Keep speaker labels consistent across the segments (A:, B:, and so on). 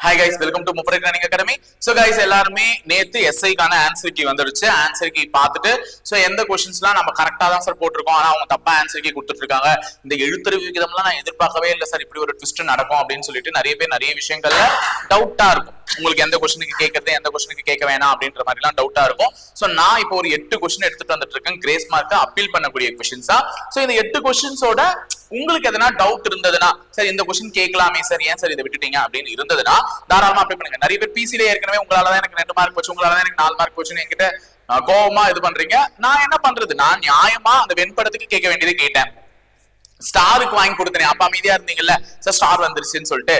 A: Hi guys welcome to Muppadai training academy so guys எல்லாருமே நேத்து எஸ்ஐக்கான ஆன்சர் கீ வந்துருச்சு ஆன்சர் கீ பார்த்துட்டு ஸோ எந்த கொஸ்டின்ஸ்லாம் நம்ம கரெக்டாக தான் சார் போட்டிருக்கோம். ஆனால் அவங்க தப்பா ஆன்சர் கீ கொடுத்துட்டு இருக்காங்க இந்த எழுத்துரு விகிதம்லாம் நான் எதிர்பார்க்கவே இல்லை சார் இப்படி ஒரு ட்விஸ்ட் நடக்கும் அப்படின்னு சொல்லிட்டு நிறைய பேர் நிறைய விஷயங்கள்ல டவுட்டா இருக்கும். உங்களுக்கு எந்த கொஸ்டினுக்கு கேட்கறது எந்த கொஸ்டினுக்கு கேட்க வேணாம் அப்படின்ற மாதிரிலாம் டவுட்டா இருக்கும். ஸோ நான் இப்போ ஒரு எட்டு கொஸ்டின் எடுத்துட்டு வந்துட்டு இருக்கேன். கிரேஸ் மார்க்கை அப்பீல் பண்ணக்கூடிய கொஸ்டின்ஸா ஸோ இந்த எட்டு கொஸ்டின்ஸோட உங்களுக்கு எதனா டவுட் இருந்ததுன்னா சார் இந்த கொஸ்டின் கேட்கலாமே சார் ஏன் சார் இதை விட்டுட்டீங்க? அப்படின்னு இருந்ததுன்னா தாராளமா அப்ளை பண்ணுங்க. நிறைய பேர் பிசில ஏற்கனவே உங்களால தான் எனக்கு ரெண்டு மார்க் போச்சு உங்களால தான் எனக்கு நாலு மார்க் போச்சுன்னு என்கிட்ட அஹ், கோவமா இது பண்றீங்க. நான் என்ன பண்றது? நான் நியாயமா அந்த வெண்படத்துக்கு கேட்க வேண்டியதை கேட்டேன். ஸ்டாருக்கு வாங்கி கொடுத்தேன். அப்ப அமைதியா இருந்தீங்கல்ல? சார் ஸ்டார் வந்துருச்சுன்னு சொல்லிட்டு.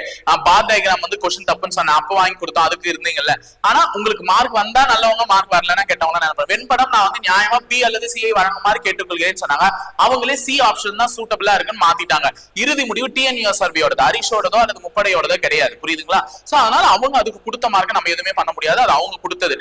A: பார் டயக்ராம் வந்து கொஸ்டின் தப்புன்னு சொன்னேன். அப்ப வாங்கி கொடுத்தோம். அதுக்கு இருந்தீங்கல்ல. ஆனா உங்களுக்கு மார்க் வந்தா நல்லவங்க மார்க் வரலன்னா கேட்டவங்க நினைப்பேன். வெண்படம் நான் வந்து நியாயமா பி அல்லது சிஐ வழங்குமாறு கேட்டுக்கொள்கிறேன்னு சொன்னாங்க. அவங்களே சி ஆப்ஷன் தான் சூட்டபிளா இருக்குன்னு மாத்திட்டாங்க. இறுதி முடிவு டிஎன்யூ சர்வேயோடது. ஹரிஷோடதோ அல்லது முப்படையோடதோ கிடையாது. புரியுதுங்களா? சோ அதனால அவங்க அதுக்கு கொடுத்த மார்க்கை நம்ம எதுவுமே பண்ண முடியாது. அது அவங்க கொடுத்தது.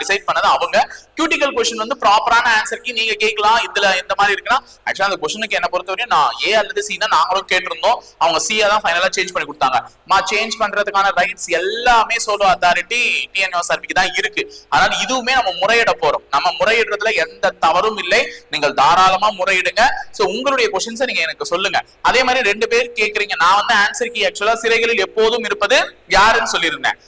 A: டிசைட் பண்ணது அவங்க. கியூட்டிக்கல் கொஸ்டின் வந்து ப்ராப்பரான ஆன்சருக்கு நீங்க கேட்கலாம். இதுல இந்த மாதிரி இருக்குன்னா ஆக்சுவலா அந்த கொஸ்டினுக்கு என்ன பொறுத்தவரையும் நான் ஏ அல்லது சி தான் நாங்களும் கேட்டிருந்தோம். அவங்க சியா தான் ஃபைனலா சேஞ்ச் பண்ணி கொடுத்தாங்க. மா சேஞ்ச் பண்றதுக்கான ரைட்ஸ் எல்லாமே சோலோ அத்தாரிட்டி டிஎன்ஓஎஸ்ஆர்பிக்கு தான் இருக்கு. ஆனால் இதுவுமே நம்ம முறையிட போறோம். நம்ம முறையிடுறதுல எந்த தவறும் இல்லை. நீங்கள் தாராளமா முறையிடுங்க. சோ உங்களுடைய கொஸ்டின்ஸை நீங்க எனக்கு சொல்லுங்க. அதே மாதிரி ரெண்டு பேர் கேக்குறீங்க. நான் வந்து ஆன்சருக்கு ஆக்சுவலா சிறைகளில் எப்போதும் இருப்பது யாருன்னு சொல்லியிருந்தேன்.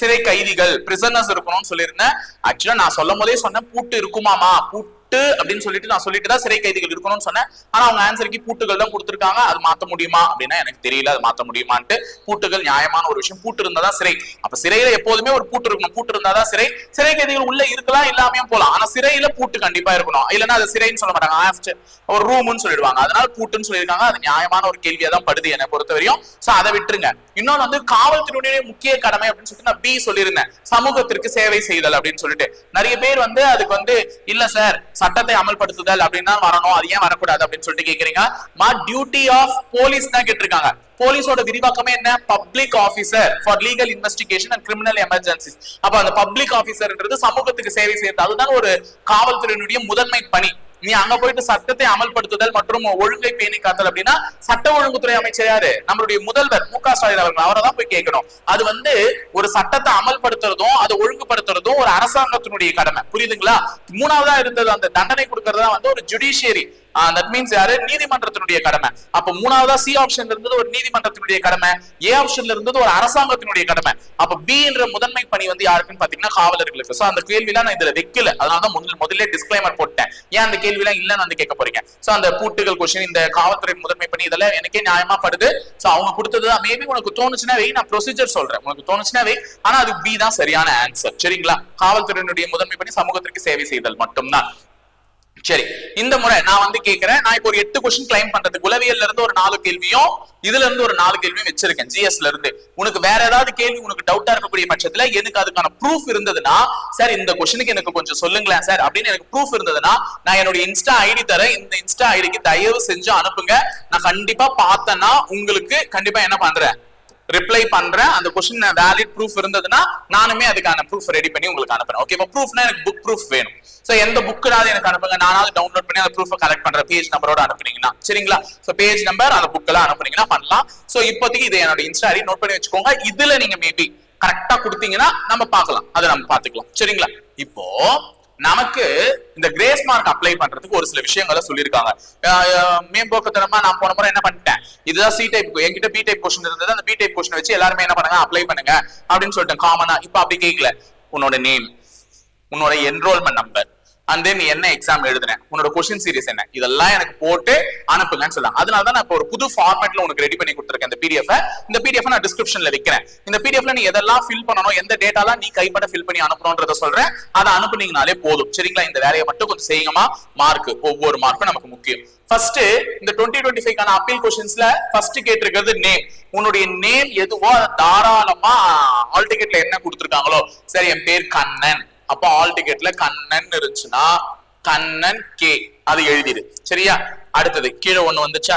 A: சிறை கைதிகள் பிரிசனர்ஸ் இருக்கணும்னு சொல்லியிருந்தேன். ஆக்சுவலா நான் சொல்லும் போதே சொன்னேன் பூட்டு இருக்குமாமா? பூட்டு அப்படின்னு சொல்லிட்டு நான் சொல்லிட்டு தான் சிறை கைதிகள் இருக்கணும்னு சொன்னேன். ஆனா அவங்க ஆன்சருக்கு பூட்டுகள் தான் கொடுத்துருக்காங்க. அது மாத்த முடியுமா அப்படின்னா எனக்கு தெரியல. அது மாத்த முடியுமான்ட்டு பூட்டுகள் நியாயமான ஒரு விஷயம். பூட்டு இருந்தாதான் சிறை. அப்ப சிறையில எப்போதுமே ஒரு பூட்டு இருக்கணும். பூட்டு இருந்தாதான் சிறை. சிறை கைதிகள் உள்ள இருக்கலாம் இல்லாமையும் போலாம். ஆனா சிறையில பூட்டு கண்டிப்பா இருக்கணும். இல்லைன்னா அது சிறைன்னு சொல்ல மாட்டாங்க. ஆஃப்டர் ஒரு ரூம்னு சொல்லிடுவாங்க. அதனால பூட்டுன்னு சொல்லியிருக்காங்க. அது நியாயமான ஒரு கேள்வியா தான் படுது என்னை பொறுத்தவரையும். சோ அதை விட்டுருங்க. இன்னொன்னு வந்து காவல்துறையுடைய முக்கிய கடமை அப்படின்னு சொல்லிட்டு நான் பி சொல்லியிருந்தேன். சமூகத்திற்கு சேவை செய்தல் அப்படின்னு சொல்லிட்டு. நிறைய பேர் வந்து அதுக்கு வந்து இல்ல சார் சட்டத்தை அமல்படுத்துதல் அப்படின்னா வரணும். அது ஏன் வரக்கூடாது அப்படின்னு சொல்லிட்டு கேக்குறீங்க. மா டியூட்டி ஆஃப் போலீஸ் தான் கேட்டிருக்காங்க. போலீஸோட விரிவாக்கமே என்ன? Public officer for legal investigation and criminal emergencies அப்ப அந்த பப்ளிக் ஆபீசர்ன்றது சமூகத்துக்கு சேவை செய்யறது. அதுதான் ஒரு காவல்துறையினுடைய முதன்மை பணி. நீ அங்க போயிட்டு சட்டத்தை அமல்படுத்துதல் மற்றும் ஒழுங்கை பேணி காத்தல் அப்படின்னா சட்ட ஒழுங்குத்துறை அமைச்சர் யாரு? நம்மளுடைய முதல்வர் மு க ஸ்டாலின் அவர்கள். அவரை தான் போய் கேட்கணும் அது வந்து ஒரு சட்டத்தை அமல்படுத்துறதும் அரசாங்கத்தினுடைய கடமை. புரியுதுங்களா? மூணாவதா இருந்தது அந்த தண்டனை கொடுக்கறதா வந்து ஒரு ஜுடிஷியரி தட் மீன்ஸ் யாரு? நீதிமன்றத்தினுடைய கடமை. அப்ப மூணாவதா சி ஆப்ஷன்ல இருந்தது ஒரு நீதிமன்றத்தினுடைய கடமை. ஏ ஆப்ஷன்ல இருந்தது ஒரு அரசாங்கத்தினுடைய கடமை. அப்ப பி என்ற முதன்மை பணி வந்து யாருக்குன்னு பாத்தீங்கன்னா காவலர்களுக்கு. சோ அந்த கேள்விலாம் நான் இதுல வைக்கல. அதனாலதான் முதல் முதல்ல டிஸ்கிளைமர் போட்டேன். ஏன் அந்த கேள்விலாம் இல்லைன்னு வந்து கேட்க போறீங்க? சோ அந்த பூட்டுகள் கொஸ்டின் இந்த காவல்துறை முதன்மை பணி இதெல்லாம் எனக்கே நியாயமா படுது சோ அவங்க கொடுத்தது மேபி உனக்கு தோணுச்சுன்னா வை நான் ப்ரொசீஜர் சொல்றேன். உனக்கு தோணுச்சுன்னா வை. ஆனா அது பி தான் சரியான ஆன்சர் சரிங்களா? காவல்துறையினுடைய முதன்மை பணி சமூகத்திற்கு சேவை செய்தல் மட்டும்தான். சரி இந்த முறை நான் வந்து கேட்கிறேன் நான் இப்போ ஒரு எட்டு கொஸ்டின் கிளைம் பண்றது உளவியல்ல இருந்து ஒரு நாலு கேள்வியும் இதுல இருந்து ஒரு நாலு கேள்வியும் வச்சிருக்கேன் ஜிஎஸ்ல இருந்து. உனக்கு வேற ஏதாவது கேள்வி உனக்கு டவுட்டா இருக்கக்கூடிய பட்சத்துல எனக்கு அதுக்கான ப்ரூஃப் இருந்ததுன்னா சார் இந்த கொஸ்டினுக்கு எனக்கு கொஞ்சம் சொல்லுங்களேன் சார் அப்படின்னு எனக்கு ப்ரூஃப் இருந்ததுன்னா நான் என்னுடைய இன்ஸ்டா ஐடி தரேன். இந்த இன்ஸ்டா ஐடிக்கு தயவு செஞ்சு அனுப்புங்க. நான் கண்டிப்பா பார்த்தேன்னா உங்களுக்கு கண்டிப்பா என்ன பண்றேன்? ரிப்ளை பண்றேன். அந்த கொஸ்டின் வேலிட் ப்ரூஃப் இருந்ததுன்னா நானுமே அதுக்கான ப்ரூஃப் ரெடி பண்ணி உங்களுக்கு அனுப்புறேன். ஓகே இப்போ ப்ரூஃப்னா எனக்கு புக் ப்ரூஃப் வேணும். சோ எந்த புக்குனாவது எனக்கு அனுப்புங்க. நானாவது டவுன்லோட் பண்ணி அந்த ப்ரூஃபை கலெக்ட் பண்ற பேஜ் நம்பரோட அனுப்புனீங்கன்னா. சரிங்களா? சோ பேஜ் நம்பர் அந்த புக்கெல்லாம் அனுப்புனீங்கன்னா பண்ணலாம். சோ இப்போதைக்கு இது என்னோட இன்ஸ்டா நோட் பண்ணி வச்சுக்கோங்க. இதுல நீங்க மேபி கரெக்டா கொடுத்தீங்கன்னா நம்ம பார்க்கலாம். அதை நம்ம பார்த்துக்கலாம். சரிங்களா? இப்போ நமக்கு இந்த கிரேஸ் மார்க் அப்ளை பண்றதுக்கு ஒரு சில விஷயங்களை சொல்லியிருக்காங்க. மேம்போக்கத்தனமா நான் போன முறை என்ன பண்ணிட்டேன்? இதுதான் சி டைப் என்கிட்ட பி டைப் கொஸ்டின் இருந்தது. அந்த பி டைப் கொஸ்டின் வச்சு எல்லாருமே என்ன பண்ணுங்க? அப்ளை பண்ணுங்க. அப்படின்னு சொல்லிட்டேன். காமனா இப்ப அப்படி கேட்கல உன்னோட நேம் உன்னோட என்ரோல்மெண்ட் நம்பர் அண்ட் தென் என்ன எக்ஸாம் எழுதுன? உன்னோட கொஸ்டின் சீரிஸ் என்ன? இதெல்லாம் எனக்கு போட்டு அனுப்புங்கன்னு சொல்லலாம் அதனால தான் நான் இப்போ ஒரு புது ஃபார்மேட்ல உனக்கு ரெடி பண்ணி கொடுத்துருக்கேன் இந்த பிடிஎஃப் இந்த பிடிஎஃப் நான் டிஸ்கிரிப்ஷன்ல வைக்கிறேன். இந்த பிடிஎஃப்ல நீ எதெல்லாம் ஃபில் பண்ணணும் எந்த டேட்டாலாம் நீ கைப்பட ஃபில் பண்ணி அனுப்பணும்ன்றத சொல்றேன். அதை அனுப்புனீங்கனாலே போதும். சரிங்களா? இந்த வேலையை மட்டும் கொஞ்சம் செய்யுங்கம்மா மார்க் ஒவ்வொரு மார்க்கும் நமக்கு முக்கியம். ஃபர்ஸ்ட் இந்த டுவெண்ட்டி டுவெண்ட்டி ஃபைவ்க்கான அப்பீல் கொஸ்டின்ஸ்ல ஃபர்ஸ்ட் கேட்டிருக்கிறது நேம் உன்னுடைய நேம் எதுவோ அதை தாராளமா ஆல் டிக்கெட்ல என்ன கொடுத்துருக்காங்களோ. சரி என் பேர் கண்ணன். அப்போ ஆல் டிக்கெட்ல கண்ணன் இருந்துச்சுன்னா கண்ணன் கே அது எழுதிடு சரியா? அடுத்தது கீழே ஒண்ணு வந்துச்சா?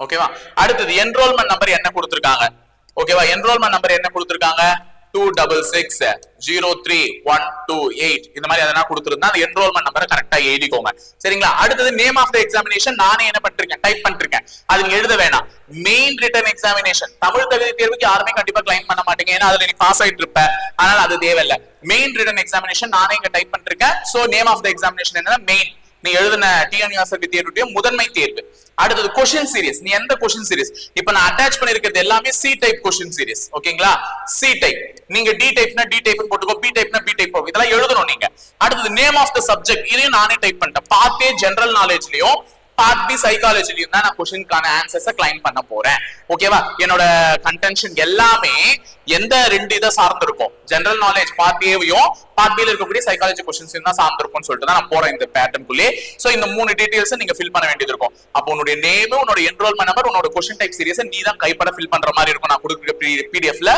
A: ஓகேவா அடுத்தது என்ரோல்மெண்ட் நம்பர் என்ன கொடுத்திருக்காங்க? ஓகேவா என்ரோல்மெண்ட் நம்பர் என்ன கொடுத்திருக்காங்க? Two double six zero three one two eight இந்த மாதிரி எதனா கொடுத்துருந்தா அந்த என்ரோல்மெண்ட் நம்பரை கரெக்டா எழுதிக்கோங்க. சரிங்களா? அடுத்தது நேம் ஆஃப் த எக்ஸாமினேஷன் நானே என்ன பண்ணிருக்கேன் டைப் பண்ணிருக்கேன் அது நீங்க எழுத வேணாம். மெயின் ரிட்டன் எக்ஸாமினேஷன் தமிழ் தகுதி தேர்வுக்கு யாருமே கண்டிப்பா கிளைம் பண்ண மாட்டீங்க. ஏன்னா அதுல நீ பாஸ் ஆயிட்டு இருப்ப அதனால அது தேவையில்ல. மெயின் ரிட்டர்ன் எக்ஸாமினேஷன் நானே இங்க டைப் பண்ணிருக்கேன் so name of the examination என்னன்னா மெயின் நீ எழுதின டிஎன்யூஎஸ்ஆர்பி தேர்வுடைய முதன்மை தேர்வு. அடுத்தது கொஸ்டின் சீரிஸ் நீ எந்த கொஸ்டின் சீரிஸ் இப்ப நான் அட்டாச் பண்ணிருக்கிறது எல்லாமே சி டைப் கொஸ்டின் சீரிஸ் ஓகேங்களா சி டைப் நீங்க டி டைப்னா டி டைப் போட்டுக்கோ பி டைப்னா பி டைப் இதெல்லாம் எழுதணும் நீங்க. அடுத்தது நேம் ஆஃப் த சப்ஜெக்ட் இதையும் நானே டைப் பண்ணிட்டேன். பார்த்தே ஜென்ரல் ஜெனரல் நாலேஜ்லயும் பார்ட் பி சைக்காலஜிலையும் தான் நான் கொஸ்டினுக்கான ஆன்சர்ஸை கிளைம் பண்ண போறேன். ஓகேவா என்னோட கன்டென்ஷன் எல்லாமே எந்த ரெண்டு இதை சார்ந்து இருக்கும் ஜெனரல் நாலேஜ் பார்ட் ஏவையும் பார்ட் பில இருக்கக்கூடிய சைக்காலஜி கொஸ்டின்ஸ் தான் சார்ந்திருக்கும்னு சொல்லிட்டு தான் நான் போறேன் இந்த பேட்டர்னுக்குள்ளே சோ இந்த மூணு டீடைல்ஸ் நீங்க ஃபில் பண்ண வேண்டியது இருக்கும். அப்போ உன்னுடைய நேம் உன்னோட என்ரோல்மெண்ட் நம்பர் உன்னோட கொஸ்டின் டைப் சீரியஸ் நீ தான் கைப்பட ஃபில் பண்ற மாதிரி இருக்கும் நான் கொடுக்குற பிடிஎஃப்ல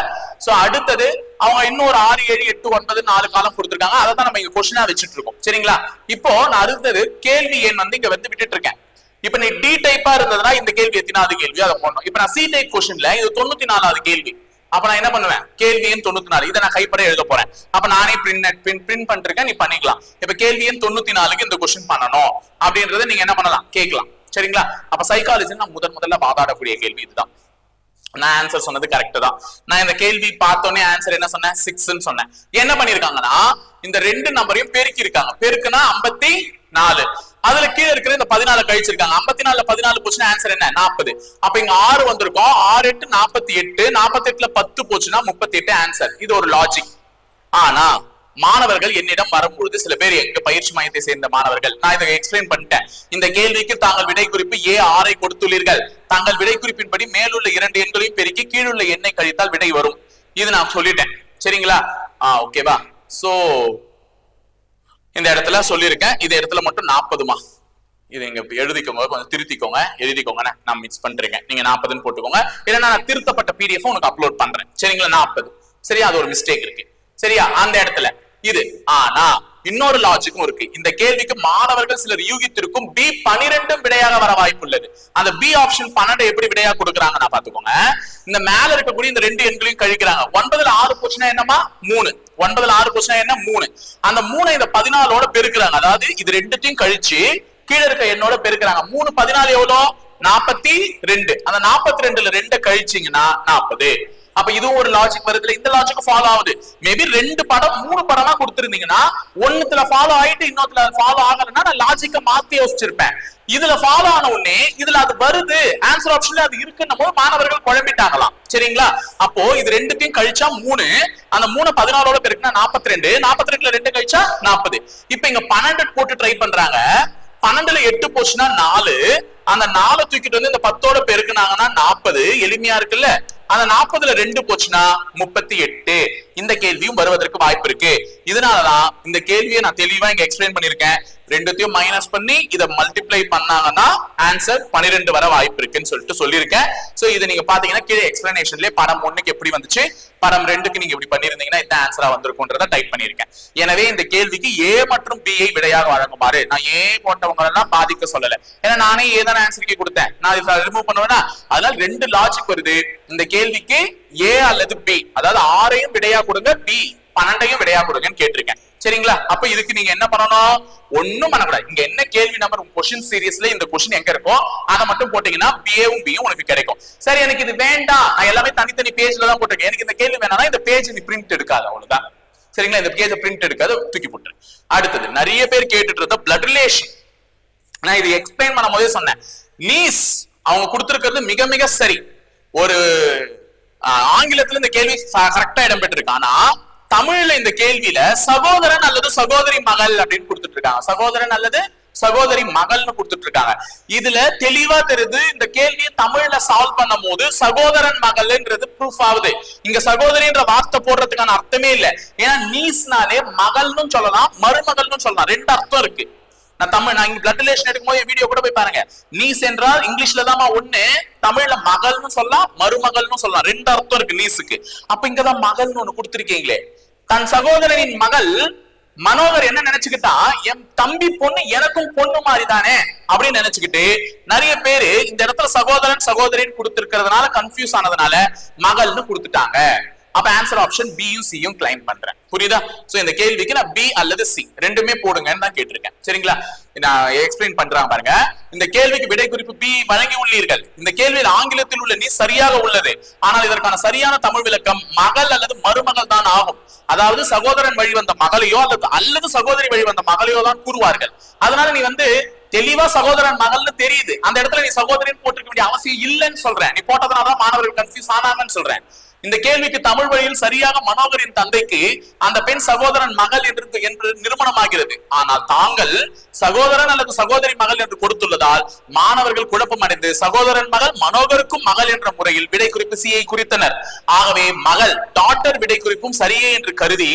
A: சோ அடுத்தது அவங்க இன்னொரு ஆறு ஏழு எட்டு ஒன்பது நாலு காலம் கொடுத்துருக்காங்க. அதை தான் நம்ம இங்க கொஸ்டினா வச்சுட்டு இருக்கோம். சரிங்களா? இப்போ நான் அடுத்தது கேள்வி எண் வந்து இங்க வந்து விட்டுட்டு இருக்கேன். இப்ப நீ டி டைப்பா இருந்ததுன்னா இந்த கேள்வி எத்தினாவது கேள்வி அதை போடணும். இப்ப நான் சி டைப் கொஸ்டின்ல இது தொண்ணூத்தி நாலாவது கேள்வி. அப்ப நான் என்ன பண்ணுவேன்? கேள்வி எண் தொண்ணூத்தி நாலு இதை நான் கைப்பட எழுத போறேன். அப்ப நானே பிரிண்ட் பிரிண்ட் பிரிண்ட் பண்ணிருக்கேன் நீ பண்ணிக்கலாம். இப்ப கேள்வி எண் தொண்ணூத்தி நாலுக்கு இந்த கொஸ்டின் பண்ணணும். அப்படின்றத நீங்க என்ன பண்ணலாம்? கேட்கலாம். சரிங்களா? அப்ப சைக்காலஜி நான் முதன் முதல்ல வாதாடக்கூடிய கேள்வி இதுதான். நான் ஆன்சர் சொன்னது கரெக்ட் தான். நான் இந்த கேள்வி பார்த்தோன்னே ஆன்சர் என்ன சொன்னேன்? சிக்ஸ்ன்னு சொன்னேன். என்ன பண்ணிருக்காங்கன்னா இந்த ரெண்டு நம்பரையும் பெருக்கி இருக்காங்க பெருக்குன்னா ஐம்பத்தி நாலு. அதுல கீழே இருக்கிற இந்த பதினாலு கழிச்சிருக்காங்க. ஐம்பத்தி நாலுல பதினாலு போச்சுன்னா ஆன்சர் என்ன? நாற்பது. அப்ப இங்க ஆறு வந்திருக்கோம். ஆறு எட்டு நாற்பத்தி எட்டு நாற்பத்தி எட்டுல பத்து போச்சுன்னா முப்பத்தி எட்டு ஆன்சர் இது ஒரு லாஜிக் ஆனா மாணவர்கள் என்னிடம் வரும்பொழுது சில பேர் எங்க பயிற்சி மையத்தை சேர்ந்த மாணவர்கள். நான் இதை எக்ஸ்பிளைன் பண்ணிட்டேன். இந்த கேள்விக்கு தாங்கள் விடை குறிப்பு ஏ ஆரை கொடுத்துள்ளீர்கள். தாங்கள் விடை குறிப்பின்படி மேலுள்ள இரண்டு எண்களையும் பெருக்கி கீழுள்ள எண்ணை கழித்தால் விடை வரும். இது நான் சொல்லிட்டேன். சரிங்களா? ஆ ஓகேவா சோ இந்த இடத்துல சொல்லியிருக்கேன். இந்த இடத்துல மட்டும் நாற்பதுமா? இது இங்க எழுதிக்கோங்க. கொஞ்சம் திருத்திக்கோங்க. எழுதிக்கோங்க நான் மிக்ஸ் பண்றேங்க. நீங்க நாற்பதுன்னு போட்டுக்கோங்க. இல்லைன்னா நான் திருத்தப்பட்ட பிடிஎஃப் உனக்கு அப்லோட் பண்றேன். சரிங்களா? நாற்பது. சரியா? அது ஒரு மிஸ்டேக் இருக்கு. சரியா? அந்த இடத்துல. இது. ஆனா இன்னொரு லாஜிக்கும் இருக்கு. இந்த கேள்விக்கு மாணவர்கள் சிலர் யூகித்திருக்கும் பி பனிரெண்டும் விடையாக வர வாய்ப்பு உள்ளது. அந்த பி ஆப்ஷன் பன்னெண்டு எப்படி விடையா கொடுக்குறாங்கன்னா பாத்துக்கோங்க இந்த மேல இருக்கக்கூடிய இந்த ரெண்டு எண்களையும் கழிக்கிறாங்க. ஒன்பதுல ஆறு போச்சுன்னா என்னமா மூணு. ஒன்பதுல ஆறு போச்சுன்னா என்ன? மூணு. அந்த மூணு இந்த பதினாலோட பெருக்குறாங்க. அதாவது இது ரெண்டுத்தையும் கழிச்சு கீழே இருக்க எண்ணோட பெருக்குறாங்க. மூணு பதினாலு எவ்வளோ? நாற்பத்தி ரெண்டு. அந்த நாற்பத்தி ரெண்டுல ரெண்டு கழிச்சீங்கன்னா நாற்பது. அப்ப இதுவும் ஒரு லாஜிக் வருதுல. இந்த லாஜிக் ஃபாலோ ஆகுது. மேபி ரெண்டு படம் மூணு படமா கொடுத்திருந்தீங்கன்னா ஒன்னுத்துல ஃபாலோ ஆயிட்டு இன்னொருத்துல ஃபாலோ ஆகலைன்னா நான் லாஜிக்க மாத்தி யோசிச்சிருப்பேன். இதுல ஃபாலோ ஆன உடனே இதுல அது வருது. ஆன்சர் ஆப்ஷன்ல அது இருக்குன்னும் போது மாணவர்கள் குழம்பிட்டாங்களாம். சரிங்களா? அப்போ இது ரெண்டுத்தையும் கழிச்சா மூணு. அந்த மூணு பதினாலோட பெருக்குன்னா நாற்பத்தி ரெண்டு நாற்பத்தி ரெண்டுல ரெண்டு கழிச்சா நாற்பது இப்ப இங்க பன்னெண்டு போட்டு ட்ரை பண்றாங்க. பன்னெண்டுல எட்டு போச்சுன்னா நாலு. அந்த நாலு தூக்கிட்டு வந்து இந்த பத்தோட பெருக்குனாங்கன்னா நாற்பது எளிமையா இருக்குல்ல? அந்த நாற்பதுல ரெண்டு போச்சுன்னா முப்பத்தி எட்டு. இந்த கேள்வியும் வருவதற்கு வாய்ப்பு இருக்கு. இதனாலதான் இந்த கேள்வியை நான் தெளிவா இங்க எக்ஸ்பிளைன் பண்ணிருக்கேன் ரெண்டுத்தையும் மைனஸ் பண்ணி இதை மல்டிப்ளை பண்ணாங்கன்னா ஆன்சர் பன்னிரெண்டு வர வாய்ப்பு இருக்குன்னு சொல்லிட்டு சொல்லியிருக்கேன். சோ இது நீங்க பாத்தீங்கன்னா கீழே எக்ஸ்பிளனேஷன்லயே படம் ஒண்ணுக்கு எப்படி வந்துச்சு? படம் ரெண்டுக்கு நீங்க இப்படி பண்ணிருந்தீங்கன்னா இந்த ஆன்சரா வந்திருக்கும்ன்றத டைப் பண்ணிருக்கேன் எனவே இந்த கேள்விக்கு ஏ மற்றும் பி ஐ விடையாக வழங்குமாறு. நான் ஏ போட்டவங்க எல்லாம் பாதிக்க சொல்லல. ஏன்னா நானே ஏ தானே ஆன்சருக்கு கொடுத்தேன். நான் இதை ரிமூவ் பண்ணுவேன்னா அதனால ரெண்டு லாஜிக் வருது. இந்த கேள்விக்கு ஏ அல்லது பி அதாவது ஆறையும் விடையா கொடுங்க பி பன்னெண்டையும் விடையா கொடுங்கன்னு கேட்டிருக்கேன். சரிங்களா? அப்ப இதுக்கு நீங்க என்ன பண்ணணும்? ஒன்னும் பண்ணக்கூடாது. இங்க என்ன கேள்வி நம்பர் கொஸ்டின் சீரியஸ்ல இந்த கொஸ்டின் எங்க இருக்கோ அதை மட்டும் போட்டீங்கன்னா பிஏவும் பியும் உனக்கு கிடைக்கும். சரி எனக்கு இது வேண்டாம். நான் எல்லாமே தனித்தனி பேஜ்ல தான் போட்டிருக்கேன். எனக்கு இந்த கேள்வி வேணாம்னா இந்த பேஜ் நீ பிரிண்ட் எடுக்காது அவ்வளவுதான். சரிங்களா? இந்த பேஜ் பிரிண்ட் எடுக்காது தூக்கி போட்டுரு. அடுத்தது நிறைய பேர் கேட்டுட்டு இருந்த பிளட் ரிலேஷன் நான் இது எக்ஸ்பிளைன் பண்ணும் போதே சொன்னேன். நீஸ் அவங்க கொடுத்துருக்கிறது மிக மிக சரி. ஒரு ஆங்கிலத்துல இந்த கேள்வி கரெக்டா இடம்பெற்றிருக்கு. ஆனா தமிழ்ல இந்த கேள்வியில சகோதரன் அல்லது சகோதரி மகள் அப்படின்னு கொடுத்துட்டு இருக்காங்க சகோதரன் அல்லது சகோதரி மகள்னு கொடுத்துட்டு இருக்காங்க இதுல தெளிவா தெரியுது இந்த கேள்வியை தமிழ்ல சால்வ் பண்ணும் போது சகோதரன் மகள்ன்றது ப்ரூஃப் ஆகுது. இங்க சகோதரின்ற வார்த்தை போடுறதுக்கான அர்த்தமே இல்ல. ஏன்னா நீஸ்னாலே மகள்னு சொல்லலாம் மருமகள்னு சொல்லலாம். ரெண்டு அர்த்தம் இருக்கு. நான் தமிழ் நான் இங்க பிளட் ரிலேஷன் எடுக்கும்போது வீடியோ கூட போய் பாருங்க. நீஸ் என்றால் இங்கிலீஷ்ல தான் ஒண்ணு தமிழ்ல மகள்னு சொல்லலாம் மருமகள்னு சொல்லலாம். ரெண்டு அர்த்தம் இருக்கு நீஸுக்கு அப்ப இங்கதான் மகள்னு ஒண்ணு கொடுத்துருக்கீங்களே. தன் சகோதரனின் மகள் மனோகர் என்ன நினைச்சுக்கிட்டா என் தம்பி பொண்ணு எனக்கும் பொண்ணு மாதிரி தானே அப்படின்னு நினைச்சுக்கிட்டு நிறைய பேரு இந்த இடத்துல சகோதரன் சகோதரின்னு கொடுத்திருக்கிறதுனால கன்ஃபியூஸ் ஆனதுனால மகள்னு கொடுத்துட்டாங்க. அப்ப ஆன்சர் ஆப்ஷன் பியும் சியும் கிளைம் பண்றேன். புரியுதா? சோ இந்த கேள்விக்கு நான் பி அல்லது சி ரெண்டுமே போடுங்கன்னு தான் கேட்டிருக்கேன். சரிங்களா? நான் எக்ஸ்பிளைன் பண்றேன் பாருங்க. இந்த கேள்விக்கு விடை குறிப்பு பி வழங்கி உள்ளீர்கள். இந்த கேள்வியில் ஆங்கிலத்தில் உள்ள நீ சரியாக உள்ளது. ஆனால் இதற்கான சரியான தமிழ் விளக்கம் மகள் அல்லது மருமகள் தான் ஆகும். அதாவது சகோதரன் வழி வந்த மகளையோ அல்லது அல்லது சகோதரி வழி வந்த மகளையோ தான் கூறுவார்கள். அதனால நீ வந்து தெளிவா சகோதரன் மகள்னு தெரியுது. அந்த இடத்துல நீ சகோதரின்னு போட்டிருக்க வேண்டிய அவசியம் இல்லைன்னு சொல்றேன். நீ போட்டதுனாலதான் மாணவர்கள் கன்ஃபியூஸ் ஆனாங்கன்னு சொல்றேன். இந்த கேள்விக்கு தமிழ் வழியில் சரியாக மனோகரின் தந்தைக்கு அந்த பெண் சகோதரன் மகள் என்று என்று நிறுவனமாகிறது. ஆனால் தாங்கள் சகோதரன் அல்லது சகோதரி மகள் என்று கொடுத்துள்ளதால் மாணவர்கள் குழப்பம் அடைந்து சகோதரன் மகள் மனோகருக்கும் மகள் என்ற முறையில் விடை குறிப்பு சியை குறித்தனர். ஆகவே மகள் டாட்டர் விடை குறிப்பும் சரியே என்று கருதி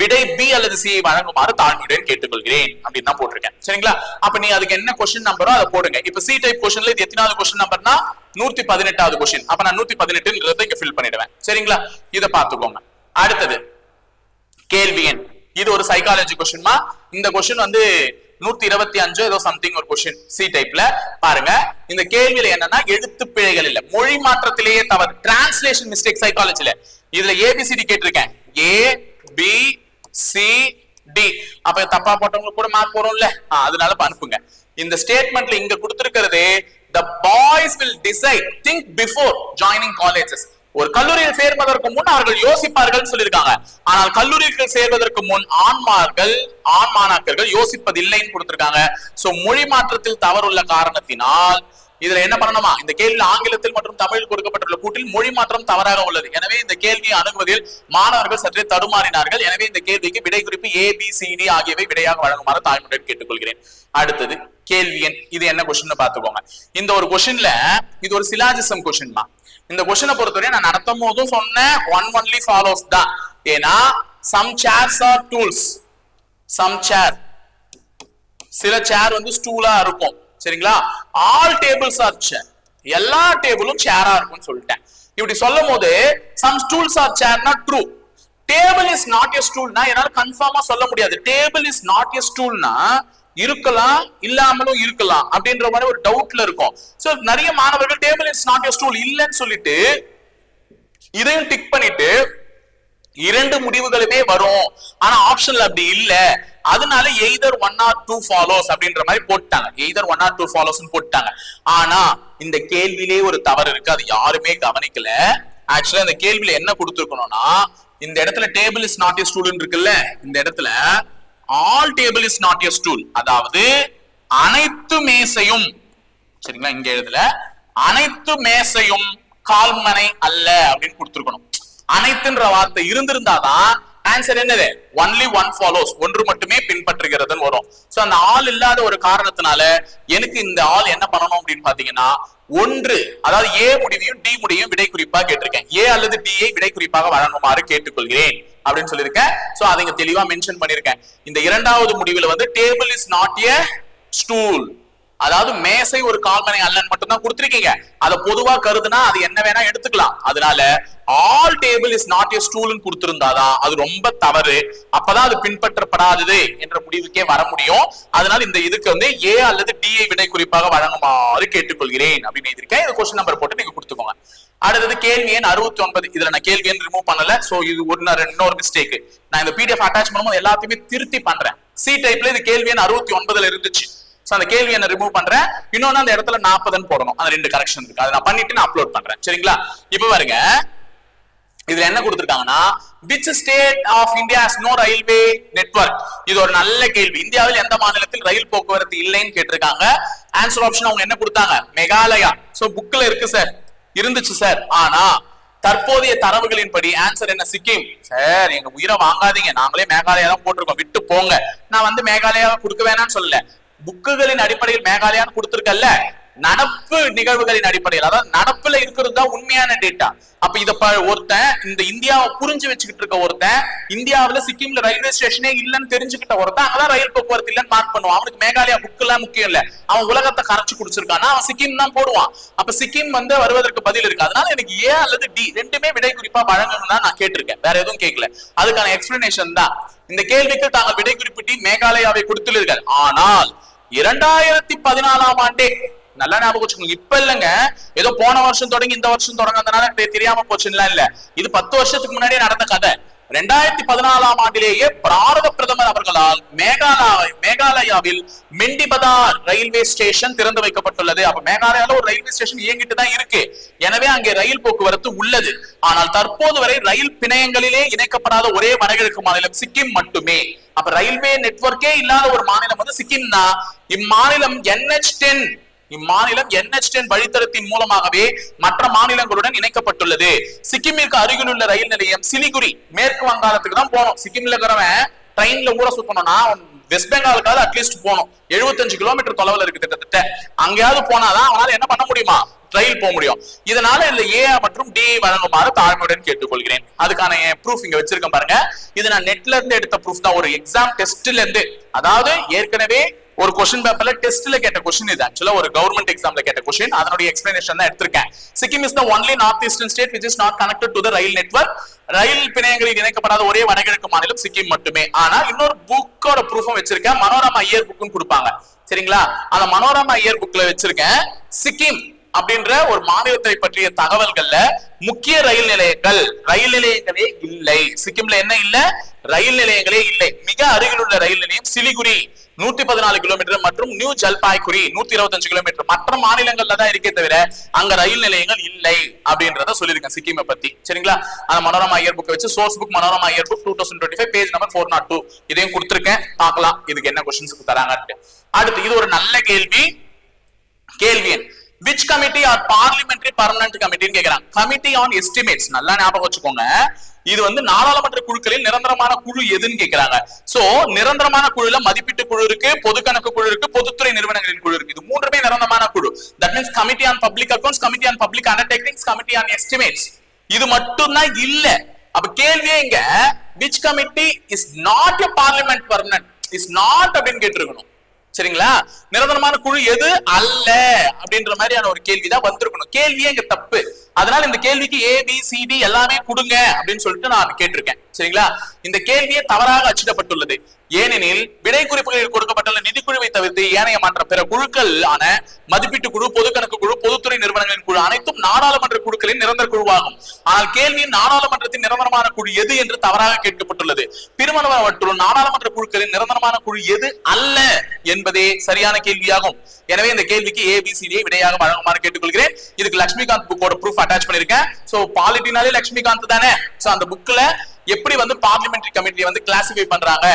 A: விடை பி அல்லது சியை வழங்குமாறு தாழ்மையுடன் கேட்டுக்கொள்கிறேன். அப்படின்னு தான் போட்டிருக்கேன். சரிங்களா? அப்ப நீ அதுக்கு என்ன கொஸ்டின் நம்பரோ அதை போடுங்க. இப்ப சி டைப் கொஸ்டின்ல இது எத்தனாவது கொஸ்டின் நம்பர்னா நூத்தி பதினெட்டாவது கொஸ்டின் அப்ப நான் நூத்தி பதினெட்டுன்றதை இங்க ஃபில் பண்ணிடுவேன். சரிங்களா? இதை பார்த்துக்கோங்க. அடுத்தது கேள்வி எண். இது ஒரு சைக்காலஜி கொஸ்டின்மா இந்த கொஸ்டின் வந்து நூத்தி இருபத்தி அஞ்சு ஏதோ சம்திங் ஒரு கொஸ்டின் சி டைப்ல பாருங்க. இந்த கேள்வியில என்னன்னா எழுத்து பிழைகள் இல்ல. மொழி மாற்றத்திலேயே தவறு. டிரான்ஸ்லேஷன் மிஸ்டேக் சைக்காலஜில இதுல ஏபிசிடி கேட்டிருக்கேன். ஏ பி சி டி அப்ப தப்பா போட்டவங்களுக்கு கூட மார்க் போறோம்ல அதனால அனுப்புங்க. இந்த ஸ்டேட்மெண்ட்ல இங்க கொடுத்திருக்கிறது the boys will decide think before joining colleges ஒரு கல்லூரியில் சேர்வதற்கு முன் அவர்கள் யோசிப்பார்கள் சொல்லியிருக்காங்க. ஆனால் கல்லூரியில் சேர்வதற்கு முன் ஆண்மார்கள் ஆண் மாணாக்கர்கள் யோசிப்பதில்லைன்னு கொடுத்திருக்காங்க. சோ மொழி மாற்றத்தில் தவறுள்ள காரணத்தினால் இதுல என்ன பண்ணணுமா? இந்த கேள்வி ஆங்கிலத்தில் மற்றும் தமிழில் கொடுக்கப்பட்டுள்ள கூட்டில் மொழி மாற்றம் தவறாக உள்ளது. எனவே இந்த கேள்வியை அணுகுவதில் மாணவர்கள் சற்றே தடுமாறினார்கள். எனவே இந்த கேள்விக்கு விடை குறிப்பு ஏ பி சி டி ஆகியவை விடையாக வழங்குமாறு தாய்மொழியில் கேட்டுக்கொள்கிறேன். அடுத்தது கேள்வி எண். இது என்ன கொஸ்டின் பாத்துக்கோங்க இந்த ஒரு கொஸ்டின்ல இது ஒரு சிலாஜிசம் கொஸ்டின் தான் இந்த கொஸ்டினை பொறுத்தவரை நான் நடத்தும் போதும் சொன்னேன் ஒன் ஒன்லி ஃபாலோஸ் தான் ஏன்னா some chairs are tools some chair சில சேர் வந்து ஸ்டூலா இருக்கும். சரிங்களா? ஆல் டேபிள்ஸ் ஆர் சேர் எல்லா டேபிளும் சேரா இருக்கும்னு சொல்லிட்டேன். இப்படி சொல்லும் போது some stools are சேர்னா true table is not a ஸ்டூல்னா என்னால கன்ஃபார்மா சொல்ல முடியாது. டேபிள் இஸ் நாட் எ ஸ்டூல்னா இருக்கலாம் இல்லாமலும் இருக்கலாம் அப்படின்ற மாதிரி ஒரு டவுட்ல இருக்கும். சோ நிறைய மாணவர்கள் table is not a stool இல்லைன்னு சொல்லிட்டு இதையும் டிக் பண்ணிட்டு இரண்டு முடிவுகளுமே வரும். ஆனா ஆப்ஷன்ல அப்படி இல்ல. அதனால either one or two follows அப்படின்ற மாதிரி போட்டாங்க. Either one or two follows போட்டாங்க. ஆனா இந்த கேள்வியிலே ஒரு தவறு இருக்கு. அது யாருமே கவனிக்கல. ஆக்சுவலா இந்த கேள்வியில என்ன கொடுத்துருக்கணும்னா இந்த இடத்துல table is not a stool இருக்குல்ல? இந்த இடத்துல all table is not a stool அதாவது அனைத்து மேசையும் சரிங்களா இங்க எழுதல. அனைத்து மேசையும் கால்மனை அல்ல அப்படின்னு கொடுத்துருக்கணும். அனைத்துன்ற வார்த்தை இருந்திருந்தாதான் ஆன்சர் என்னது? ஒன்லி ஒன் ஃபாலோஸ் ஒன்று மட்டுமே பின்பற்றுகிறதுன்னு வரும். சோ அந்த ஆள் இல்லாத ஒரு காரணத்தினால எனக்கு இந்த ஆள் என்ன பண்ணணும் அப்படின்னு பாத்தீங்கன்னா ஒன்று அதாவது ஏ முடிவையும் டி முடிவையும் விடை குறிப்பா கேட்டிருக்கேன். ஏ அல்லது டி விடை குறிப்பாக வழங்குமாறு கேட்டுக்கொள்கிறேன் அப்படின்னு சொல்லியிருக்கேன். சோ அதை இங்க தெளிவா மென்ஷன் பண்ணிருக்கேன் இந்த இரண்டாவது முடிவுல வந்து table is not a stool அதாவது மேசை ஒரு கால்மனை அல்லன் மட்டும்தான் கொடுத்துருக்கீங்க. அதை பொதுவா கருதுனா அது என்ன வேணா எடுத்துக்கலாம். அதனால all table is not a ஸ்டூல்னு கொடுத்திருந்தாதான் அது ரொம்ப தவறு. அப்பதான் அது பின்பற்றப்படாதது என்ற முடிவுக்கே வர முடியும். அதனால இந்த இதுக்கு வந்து ஏ அல்லது டிஐ விடை குறிப்பாக வழங்குமாறு கேட்டுக்கொள்கிறேன். அப்படின்னு எழுதியிருக்கேன். இது கொஸ்டின் நம்பர் போட்டு நீங்க கொடுத்துக்கோங்க. அடுத்தது கேள்வி எண் அறுபத்தி ஒன்பது இதுல நான் கேள்வி எண் ரிமூவ் பண்ணல. சோ இது ஒரு இன்னொரு மிஸ்டேக் நான் இந்த பிடிஎஃப் அட்டாச் பண்ணும்போது எல்லாத்தையுமே திருத்தி பண்றேன். சி டைப்ல இது கேள்வி எண் அறுபத்தி ஒன்பதுல இருந்துச்சு. சோ அந்த கேள்வி என்ன ரிமூவ் பண்றேன். இன்னொன்னு அந்த இடத்துல நாற்பதுன்னு போடணும். அந்த ரெண்டு கரெக்ஷன் இருக்கு. அதை நான் பண்ணிட்டு நான் அப்லோட் பண்றேன். சரிங்களா? இப்ப பாருங்க. இதுல என்ன கொடுத்துருக்காங்கன்னா which state of India has railway network இது ஒரு நல்ல கேள்வி. இந்தியாவில் எந்த மாநிலத்தில் ரயில் போக்குவரத்து இல்லைன்னு கேட்டிருக்காங்க. ஆன்சர் ஆப்ஷன் அவங்க என்ன கொடுத்தாங்க? மெகாலயா. சோ புக்ல இருக்கு சார் இருந்துச்சு சார் ஆனா தற்போதைய தரவுகளின்படி ஆன்சர் என்ன? சிக்கிம். சார் எங்க உயிரை வாங்காதீங்க. நாங்களே மேகாலயா தான் போட்டிருக்கோம். விட்டு போங்க. நான் வந்து மேகாலயா கொடுக்க வேணாம்னு சொல்லல. புக்குகளின் அடிப்படையில் மேகாலயான்னு கொடுத்திருக்கல்ல நடப்பு நிகழ்வுகளின் அடிப்படையில். அதாவது நடப்புல இருக்கிறது தான் உண்மையான டேட்டா அப்ப இத ஒருத்தன் இந்த இந்தியாவை புரிஞ்சு வச்சுக்கிட்டு இருக்க ஒருத்தன் இந்தியாவில சிக்கிம்ல ரயில்வே ஸ்டேஷனே இல்லைன்னு தெரிஞ்சுக்கிட்ட ஒருத்தன் அங்கதான் ரயில் போக்குவரத்து இல்லைன்னு மார்க் பண்ணுவான். அவனுக்கு மேகாலயா புக் எல்லாம் முக்கியம் இல்ல. அவன் உலகத்தை கரைச்சு குடிச்சிருக்கானா அவன் சிக்கிம் தான் போடுவான். அப்ப சிக்கிம் வந்து வருவதற்கு பதில் இருக்கு. அதனால எனக்கு ஏ அல்லது டி ரெண்டுமே விடை குறிப்பா வழங்கணும்னா நான் கேட்டிருக்கேன். வேற எதுவும் கேட்கல அதுக்கான எக்ஸ்பிளனேஷன் தான். இந்த கேள்விக்கு தாங்கள் விடை குறிப்பிட்டு மேகாலயாவை கொடுத்துள்ளீர்கள். ஆனால் இரண்டாயிரத்தி பதினாலாம் ஆண்டே. நல்லா ஞாபகம் வச்சுக்கோங்க. இப்ப இல்லைங்க. ஏதோ போன வருஷம் தொடங்கி இந்த வருஷம் தொடங்கிறதுனால தெரியாம போச்சுன்னா இல்ல. இது பத்து வருஷத்துக்கு முன்னாடியே நடந்த கதை. ரெண்டாயிரத்தி பதினாலாம் ஆண்டிலேயே பாரத பிரதமர் அவர்களால் மேகாலயா மேகாலயாவில் மெண்டிபதார் ரயில்வே ஸ்டேஷன் திறந்து வைக்கப்பட்டுள்ளது. அப்ப மேகாலயால ஒரு ரயில்வே ஸ்டேஷன் இயங்கிட்டு தான் இருக்கு. எனவே அங்கே ரயில் போக்குவரத்து உள்ளது. ஆனால் தற்போது வரை ரயில் பிணையங்களிலே இணைக்கப்படாத ஒரே வடகிழக்கு மாநிலம் சிக்கிம் மட்டுமே. அப்ப ரயில்வே நெட்வொர்க்கே இல்லாத ஒரு மாநிலம் வந்து சிக்கிம் தான் இம்மாநிலம் என்ஹெச் டென் இம்மாநிலம் என்ஹெச் டென் வழித்தடத்தின் மூலமாகவே மற்ற மாநிலங்களுடன் இணைக்கப்பட்டுள்ளது. சிக்கிமிற்கு அருகில் உள்ள ரயில் நிலையம் சிலிகுரி மேற்கு வங்காளத்துக்கு தான் போனோம் சிக்கிம்ல இருக்கிறவன் ட்ரெயின்ல ஊட சுத்தணும்னா வெஸ்ட் பெங்காலுக்காவது அட்லீஸ்ட் போகணும். 75 கிலோமீட்டர் தொலைவில் இருக்கு கிட்டத்தட்ட. அங்கேயாவது போனாதான் அவனால என்ன பண்ண முடியுமா? ரயில் போக முடியும். இதனால இந்த ஏ மற்றும் டி வழங்குமாறு தாழ்மையுடன் கேட்டுக்கொள்கிறேன். அதுக்கான ப்ரூஃப் இங்க வச்சிருக்கேன் பாருங்க. இது நான் நெட்ல இருந்து எடுத்த ப்ரூஃப் தான். ஒரு எக்ஸாம் டெஸ்ட்ல இருந்து. அதாவது ஏற்கனவே ஒரு கொஸ்டின் பேப்பர்ல டெஸ்ட்ல கேட்ட கொஸ்டின் இது. ஆக்சுவலா ஒரு கவர்மெண்ட் எக்ஸாம்ல கேட்ட கொஸ்டின் அதனுடைய எக்ஸ்பிளனேஷன் தான் எடுத்திருக்கேன். Sikkim is the only north eastern state which is not connected to the rail network rail பிணையங்களில் இணைக்கப்படாத ஒரே வடகிழக்கு மாநிலம் சிக்கிம் மட்டுமே. ஆனா இன்னொரு புக்கோட ப்ரூஃபும் வச்சிருக்கேன். மனோரமா ஐயர் புக்னு கொடுப்பாங்க. சரிங்களா? அந்த மனோரமா ஐயர் புக்ல வச்சிருக்கேன். சிக்கிம் அப்படின்ற ஒரு மாநிலத்தை பற்றிய தகவல்கள்ல முக்கிய ரயில் நிலையங்கள் ரயில் நிலையங்களே இல்லை. சிக்கிம்ல என்ன இல்ல? ரயில் நிலையங்களே இல்லை. மிக அருகில் உள்ள ரயில் நிலையம் சிலிகுரி. நூத்தி பதினாலு கிலோமீட்டர் மற்றும் நியூ ஜல்பாய்குரி நூத்தி இருபத்தஞ்சு கிலோமீட்டர் மற்ற மாநிலங்கள்ல தான் இருக்கே தவிர அங்க ரயில் நிலையங்கள் இல்லை அப்படின்றத சொல்லியிருக்கேன் சிக்கிமை பத்தி. சரிங்களா? அந்த மனோரமா இயர் புக்கை வச்சு source book Manorama year book two thousand twenty five page number four not two இதையும் கொடுத்துருக்கேன். பார்க்கலாம். இதுக்கு என்ன கொஸ்டின்ஸ் தராங்கன்ட்டு. அடுத்து இது ஒரு நல்ல கேள்வி. கேள்வி எண். Which committee are parliamentary permanent கமிட்டின்னு கேக்குறாங்க. கமிட்டி ஆன் எஸ்டிமேட்ஸ் நல்லா ஞாபகம் வச்சுக்கோங்க. இது வந்து நாடாளுமன்ற குழுக்களில் நிரந்தரமான குழு எதுன்னு கேக்குறாங்க. சோ நிரந்தரமான குழுல மதிப்பீட்டு குழு இருக்கு பொது கணக்கு குழு இருக்கு பொதுத்துறை நிறுவனங்களின் குழு இருக்கு. இது மூன்றுமே நிரந்தரமான குழு. That means committee on public accounts committee on public undertakings committee on estimates இது மட்டும்தான் இல்ல. அப்ப கேள்வியே இங்க which committee is not a parliament permanent is not அப்படின்னு கேட்டிருக்கணும். சரிங்களா? நிரந்தரமான குழு எது? அல்ல. அப்படின்ற மாதிரியான ஒரு கேள்விதான் வந்திருக்கணும். கேள்வியே இங்க தப்பு. அதனால இந்த கேள்விக்கு ஏ பி எல்லாமே கொடுங்க அப்படின்னு சொல்லிட்டு நான் கேட்டிருக்கேன். சரிங்களா? இந்த கேள்வியே தவறாக அச்சிடப்பட்டுள்ளது. ஏனெனில் விடை குறிப்புகளில் கொடுக்கப்பட்டுள்ள நிதிக்குழுவை தவிர்த்து ஏனைய மற்ற பிற குழுக்கள் ஆன மதிப்பீட்டு குழு பொதுக்கணக்கு குழு பொதுத்துறை நிறுவனங்களின் குழு அனைத்தும் நாடாளுமன்ற குழுக்களின் நிரந்தர குழுவாகும். ஆனால் கேள்வியின் நாடாளுமன்றத்தின் நிரந்தரமான குழு எது என்று தவறாக கேட்கப்பட்டுள்ளது. பிரிமணவர் மற்றும் நாடாளுமன்ற குழுக்களின் நிரந்தரமான குழு எது அல்ல என்பதே சரியான கேள்வியாகும். எனவே இந்த கேள்விக்கு ஏபிசிடியை விடையாக வழங்குமாறு கேட்டுக்கொள்கிறேன். இதுக்கு லட்சுமிகாந்த் புக்கோட ப்ரூஃப் அட்டாச் பண்ணிருக்கேன் சோ பாலிட்டினாலே லட்சுமிகாந்த் தானே. சோ அந்த புக்ல எப்படி வந்து பார்லிமெண்டரி கமிட்டி வந்து கிளாசிஃபை பண்றாங்க?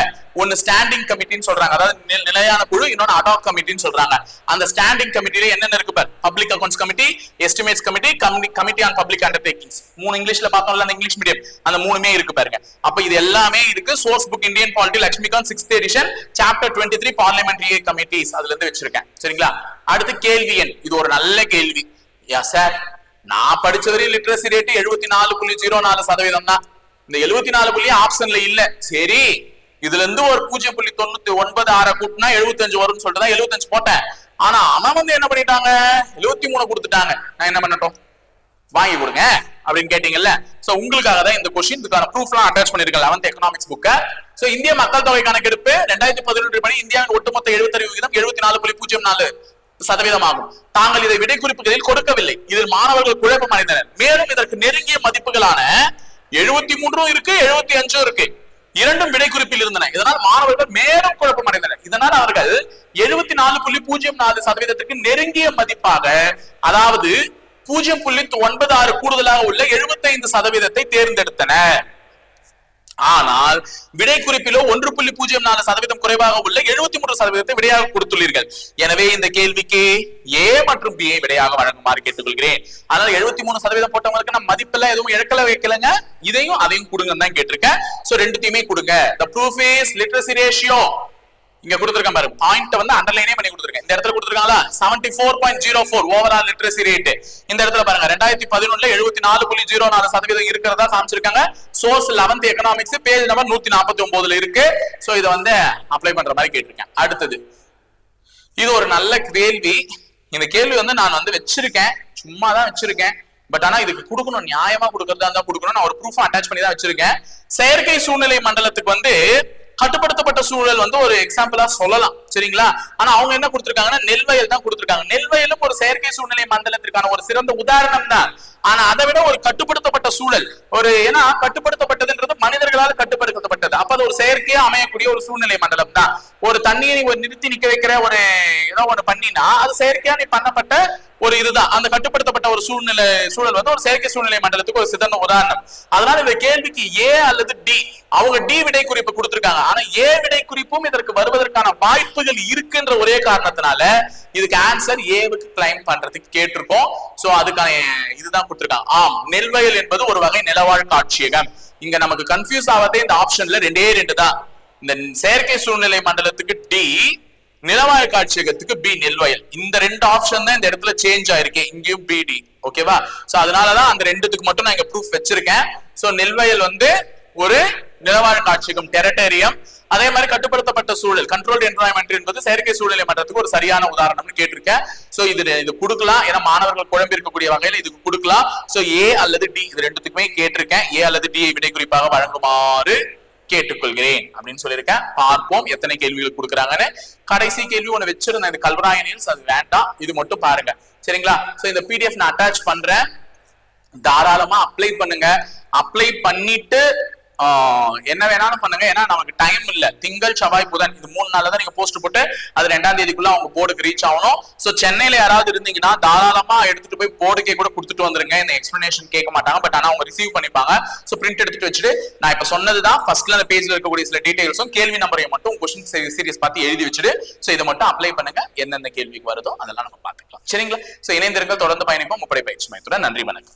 A: ஒன்னு ஸ்டாண்டிங் கமிட்டின்னு சொல்றாங்க. அதாவது நிலையான குழு இன்னொன்னு அடாக் கமிட்டின்னு சொல்றாங்க. அந்த ஸ்டாண்டிங் கமிட்டில என்னென்ன இருக்கு பார்? Public accounts committee estimates committee committee on public undertakings மூணு இங்கிலீஷ்ல பார்த்தோம்ல அந்த இங்கிலீஷ் மீடியம் அந்த மூணுமே இருக்கு பாருங்க. அப்ப இது எல்லாமே இருக்கு source book Indian polity Laxmikanth sixth edition chapter twenty three parliamentary committees அதுல இருந்து வச்சிருக்கேன். சரிங்களா? அடுத்து கேள்வி எண். இது ஒரு நல்ல கேள்வி. யா சார் நான் படிச்ச வரையும் லிட்ரஸி ரேட் எழுபத்தி நாலு புள்ளி ஜீரோ நாலு சதவீதம் தான் இந்த எழுபத்தி நாலு புள்ளி ஆப்ஷன்ல இல்ல. சரி இதுல இருந்து ஒரு பூஜ்ஜியம் புள்ளி தொண்ணூத்தி ஒன்பது ஆற கூட்டினா எழுபத்தஞ்சு வரும்னு சொல்லிட்டு தான் எழுபத்தஞ்சு போட்டேன். ஆனா அவன் வந்து என்ன பண்ணிட்டாங்க? எழுபத்தி மூணு கொடுத்துட்டாங்க. நான் என்ன பண்ணட்டும்? வாங்கி கொடுங்க அப்படின்னு கேட்டீங்கல்ல. சோ உங்களுக்காக தான் இந்த கொஸ்டின் இதுக்கான ப்ரூஃப்லாம் அட்டாச் பண்ணிருக்கேன் லெவன்த் எக்கனாமிக்ஸ் புக்க சோ இந்திய மக்கள் தொகை கணக்கெடுப்பு ரெண்டாயிரத்தி பதினொன்று படி இந்தியாவின் ஒட்டுமொத்த எழுபத்தறிவு விகிதம் எழுபத்தி நாலு புள்ளி பூஜ்ஜியம் நாலு சதவீதமாகும் தாங்கள் இதை விடை குறிப்புகளில் கொடுக்கவில்லை. இதில் மாணவர்கள் குழப்பம் அடைந்தனர் மேலும் இதற்கு நெருங்கிய மதிப்புகளான எழுபத்தி மூன்றும் இருக்கு எழுபத்தி அஞ்சும் இருக்கு. இரண்டும் விடை குறிப்பில் இருந்தன. இதனால் மாணவர்கள் மேலும் குழப்பம் அடைந்தனர் இதனால் அவர்கள் எழுபத்தி நாலு புள்ளி பூஜ்ஜியம் நாலு சதவீதத்துக்கு நெருங்கிய மதிப்பாக அதாவது பூஜ்ஜியம் புள்ளி ஒன்பது ஆறு கூடுதலாக உள்ள 75% சதவீதத்தை தேர்ந்தெடுத்தனர். ஆனால் விடை குறிப்பிலோ ஒன்று புள்ளி பூஜ்ஜியம் நாலு சதவீதம் குறைவாக உள்ள எழுபத்தி மூன்று சதவீதத்தை விடையாக கொடுத்துள்ளீர்கள். எனவே இந்த கேள்விக்கு ஏ மற்றும் பி விடையாக வழங்குமாறு கேட்டுக்கொள்கிறேன். அதனால எழுபத்தி மூணு சதவீதம் போட்டவங்களுக்கு நம்ம மதிப்பெல்லாம் எதுவும் இழக்கல வைக்கலங்க. இதையும் அதையும் கொடுங்கன்னு தான் கேட்டிருக்கேன். சோ ரெண்டுத்தையுமே கொடுங்க. The proof is literacy ratio இங்க கொடுத்துருக்கேன் பாரு பாயிண்ட் வந்து அண்டர்லைனே பண்ணி கொடுத்துருக்கேன். இந்த இடத்துல கொடுத்துருக்காங்களா? Seventy four point zero four overall literacy rate இந்த இடத்துல பாருங்க. ரெண்டாயிரத்தி பதினொன்னுல எழுபத்தி நாலு புள்ளி ஜீரோ நாலு சதவீதம் இருக்கிறதா காமிச்சிருக்காங்க. Source eleventh economics page number நூத்தி நாற்பத்தி ஒன்பதுல இருக்கு. சோ இதை வந்து அப்ளை பண்ற மாதிரி கேட்டிருக்கேன். அடுத்தது. இது ஒரு நல்ல கேள்வி. இந்த கேள்வி வந்து நான் வந்து வச்சிருக்கேன். சும்மா தான் வச்சிருக்கேன். பட் ஆனா இதுக்கு கொடுக்கணும். நியாயமா கொடுக்கறதா இருந்தா கொடுக்கணும். நான் ஒரு ப்ரூஃப் அட்டாச் பண்ணி தான் வச்சிருக்கேன். செயற்கை சூழ்நிலை மண்டலத்துக்கு வந்து கட்டுப்படுத்தப்பட்ட சூழல் வந்து ஒரு எக்ஸாம்பிளா சொல்லலாம். சரிங்களா? ஆனா அவங்க என்ன கொடுத்திருக்காங்கன்னா நெல்வயல் தான் கொடுத்திருக்காங்க. நெல்வயலும் ஒரு செயற்கை சூழ்நிலை மண்டலத்திற்கான ஒரு சிறந்த உதாரணம் தான். ஆனா அதை விட ஒரு கட்டுப்படுத்தப்பட்ட சூழல் ஒரு ஏன்னா கட்டுப்படுத்தப்பட்டதுன்றது மனிதர்களால் கட்டுப்படுத்தப்பட்டது. அப்ப அது ஒரு செயற்கையா அமையக்கூடிய ஒரு சூழ்நிலை மண்டலம் தான். ஒரு தண்ணியை ஒரு நிறுத்தி நிக்க வைக்கிற ஒரு ஏதோ ஒண்ணு பண்ணினா அது செயற்கையா நீ பண்ணப்பட்ட ஒரு இதுதான். அந்த கட்டுப்படுத்தப்பட்ட ஒரு சூழ்நிலை சூழல் வந்து ஒரு செயற்கை சூழ்நிலை மண்டலத்துக்கு ஒரு சிறந்த உதாரணம். அதனால இந்த கேள்விக்கு ஏ அல்லது டி அவங்க டி விடை குறிப்பு கொடுத்திருக்காங்க. ஆனா ஏ விடை குறிப்பும் இதற்கு வருவதற்கான வாய்ப்புகள் இருக்குன்ற ஒரே காரணத்தினால இதுக்கு ஆன்சர் ஏவுக்கு கிளைம் பண்றதுக்கு கேட்டிருக்கோம். சோ அதுக்கான இதுதான் கொடுத்துருக்காங்க ஆம் நெல்வயல் என்பது ஒரு வகை நிலவாழ் காட்சியகம். இங்க நமக்கு கன்ஃபியூஸ் ஆவதே இந்த ஆப்ஷன்ல ரெண்டே ரெண்டு தான். இந்த செயற்கை சூழ்நிலை மண்டலத்துக்கு டி நிலவாழ் காட்சியகத்துக்கு பி நெல்வயல். இந்த ரெண்டு ஆப்ஷன் தான் இந்த இடத்துல சேஞ்ச் ஆயிருக்கு. இங்கேயும் பிடி ஓகேவா சோ அதனாலதான் அந்த ரெண்டுத்துக்கு மட்டும் நான் இங்க ப்ரூஃப் வச்சிருக்கேன். சோ நெல்வயல் வந்து ஒரு நிலவாழ் காட்சியகம் டெரட்டேரியம் அதே மாதிரி கட்டுப்படுத்தப்பட்ட சூழல் கண்ட்ரோல் என்வரான்மெண்ட் என்பது செயற்கை சூழ்நிலை மன்றத்துக்கு ஒரு சரியான உதாரணம்னு கேட்டிருக்கேன். சோ இது இது கொடுக்கலாம். ஏன்னா மாணவர்கள் குழம்பு இருக்கக்கூடிய வகையில் இதுக்கு கொடுக்கலாம். சோ ஏ அல்லது டி இது ரெண்டுத்துக்குமே கேட்டிருக்கேன். ஏ அல்லது டி விடை குறிப்பாக வழங்குமாறு கேட்டுக்கொள்கிறேன் அப்படின்னு சொல்லியிருக்கேன். பார்ப்போம் எத்தனை கேள்விகள் கொடுக்குறாங்கன்னு. கடைசி கேள்வி ஒண்ணு வச்சிருந்தேன். இந்த கல்வராயனில்ஸ் அது வேண்டாம். இது மட்டும் பாருங்க. சரிங்களா? சோ இந்த பிடிஎஃப் நான் அட்டாச் பண்றேன். தாராளமா அப்ளை பண்ணுங்க. அப்ளை பண்ணிட்டு என்ன வேணாலும் பண்ணுங்க. ஏன்னா நமக்கு டைம் இல்ல. திங்கள் செவ்வாய் புதன் இது மூணு நாள்ல தான் நீங்க போஸ்ட் போட்டு அது ரெண்டாம் தேதிக்குள்ள அவங்க போர்டுக்கு ரீச் ஆகணும். சோ சென்னையில யாராவது இருந்தீங்கன்னா தாராளமா எடுத்துட்டு போய் போர்டுக்கே கூட கொடுத்துட்டு வந்துருங்க. இந்த எக்ஸ்பிளனேஷன் கேட்க மாட்டாங்க. பட் ஆனா அவங்க ரிசீவ் பண்ணிப்பாங்க. சோ பிரிண்ட் எடுத்துட்டு வச்சுட்டு நான் இப்ப சொன்னதுதான். ஃபர்ஸ்ட்ல அந்த பேஜ்ல இருக்கக்கூடிய சில டீடைல்ஸும் கேள்வி நம்பரையும் மட்டும் கொஸ்டின் சீரியஸ் பார்த்து எழுதி வச்சுட்டு சோ இதை மட்டும் அப்ளை பண்ணுங்க. எந்தெந்த கேள்விக்கு வருதோ அதெல்லாம் நம்ம பாத்துக்கலாம் சரிங்களா? சோ இணைந்திருங்கள். தொடர்ந்து பயணிப்போம். முப்படை பயிற்சி மையத்துடன் நன்றி வணக்கம்.